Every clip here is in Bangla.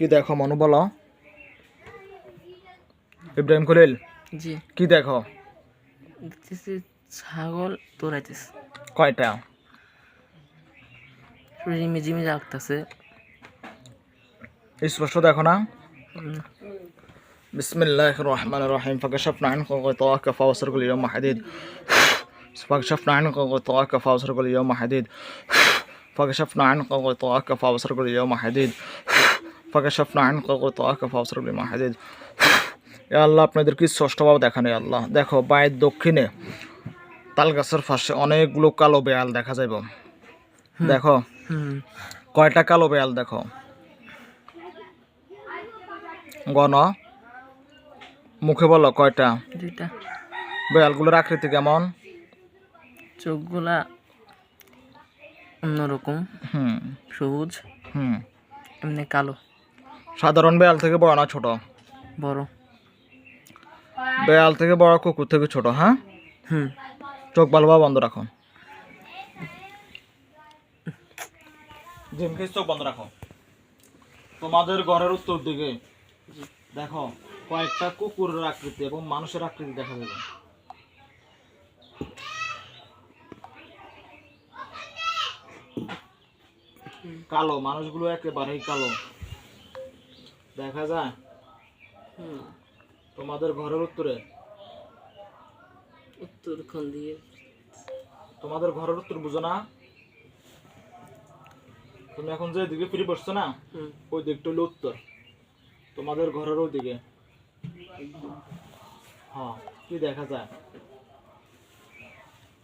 কি দেখো মনু বলো ইব্রাহিম খলিল জি কি দেখো দেখতেছি ছাগল তোরাইতেছে কয়টা রিমি জিমি রাখতেছে স্পষ্ট দেখো না بسم الله الرحمن الرحيم فكشفنا عنك غطاءك فبصرك اليوم حديد فكشفنا عنك غطاءك فبصرك اليوم حديد فكشفنا عنك غطاءك فبصرك اليوم حديد ফাঁকাশাফনা আইন কত বিমা এ আল্লাহ আপনাদেরকে ষষ্ঠভাব দেখানো আল্লাহ? দেখো বায়ের দক্ষিণে তালগাছের পাশে অনেকগুলো কালো বেয়াল দেখা যাইব। দেখো কয়টা কালো বেয়াল দেখো? গণ মুখে বলো কয়টা? দুইটা। বেয়ালগুলোর আকৃতি কেমন? চোখগুলা অন্যরকম। হুম। সবুজ। হুম। এমনি কালো। সাধারণ বেয়াল থেকে বড় না ছোট? বড়। বেয়াল থেকে বড় কুকুর থেকে ছোট হ্যাঁ? হুম। চোখ ভালোভাবে বন্ধ রাখো। জিমকে চোখ বন্ধ রাখো। তোমাদের ঘরের উত্তর দিকে দেখো কয়েকটা কুকুরের আকৃতি এবং মানুষের আকৃতি দেখা যাবে। কালো মানুষগুলো একেবারেই কালো। দেখা যায়। হুম। তোমাদের ঘরের উত্তরে? উত্তরক্ষণ দিয়ে তোমাদের ঘরের উত্তর বুঝো না। তুমি এখন যে দিকে ফিরে বসছো না ওই দিকটা হলো উত্তর। তোমাদের ঘরের ওই দিকে হ্যাঁ কি দেখা যায়?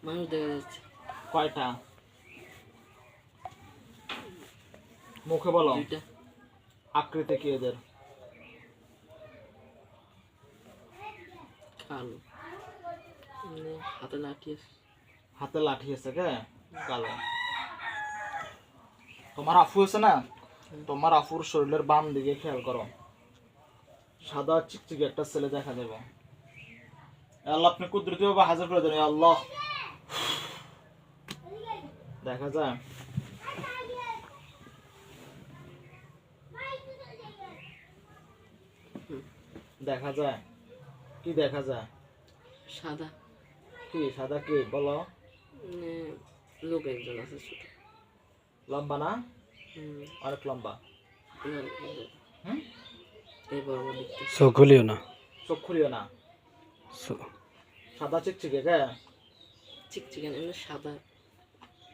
মানুষ দেখা যাচ্ছে। কয়টা? মুখে বলো। আকৃতি কি এদের? কালো। হাতে লাঠি আছে। হাতে লাঠি আছে কে? কালো। তোমার আফু আছে না? তোমার আফুর শরীরের বাম দিকে খেয়াল করো। সাদা চিকচিকে একটা ছেলে দেখা যাবে। আল্লাহ আপনি কুদরতি ভাবে হাজির করে দেন আল্লাহ। দেখা যায়। দেখা যায়। কি দেখা যায়? সাদা। কি সাদা কি? বলো। মানে লোক একজন আছে ছোট। লম্বা না? অনেক লম্বা। হুম? এই বড় বড় দেখতে। চোখ খুলিও না। চোখ খুলিও না? সাদা চিকচিকে কে? চিকচিকেন এমনি সাদা।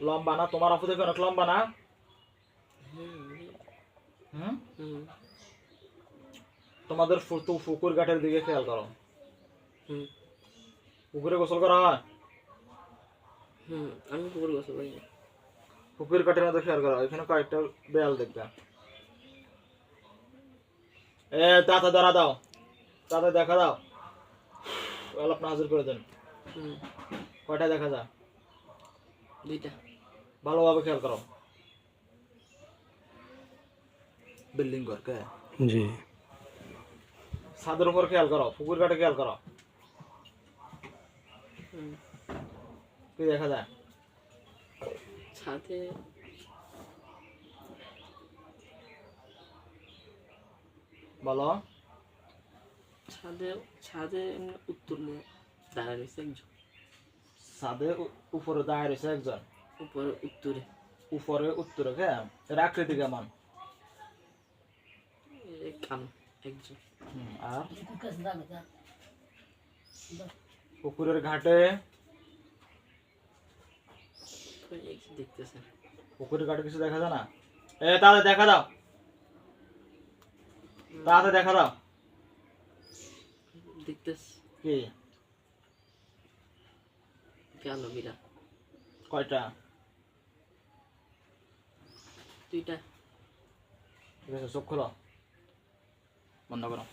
লম্বা না? তোমার আপু দেখে অনেক লম্বা না? তোমাদের ফু- তু- পুকুর ঘাটের দিকে খেয়াল করো। পুকুরে গোসল করা হয়? হুম আমি পুকুর গোসল করি না। পুকুর ঘাটের মধ্যে খেয়াল করো এখানে কয়েকটা বেয়াল দেখবে। এ তাতে ধরা দাও। তাতে দেখা দাও। আপনি হাজির করে দেন। হুম। কয়টা দেখা যায়? দুইটা। ভালোভাবে খেয়াল করো। বিল্ডিং ঘর কে জি। ছাদের উপর খেয়াল করো। পুকুর ঘাটে খেয়াল করো। কি দেখা যায় ছাদে। বলো। ছাদে ছাদে উত্তর নিয়ে দাঁড়ায় রয়েছে একজন। ছাদে উপরে দাঁড়িয়ে রয়েছে একজন। উপরে উত্তরে। উপরে উত্তরে কে? এর আকৃতি কেমন? কালো একজন। হুম, আর? পুকুরের ঘাটে। পুকুরের ঘাটে কিছু দেখা যায় না? এ তাতে দেখা দাও। তাতে দেখা দাও। দেখতেছে? কি? কালো বিড়াল। কয়টা? দুইটা। ঠিক আছে চোখ খোলো। বন্ধ করো।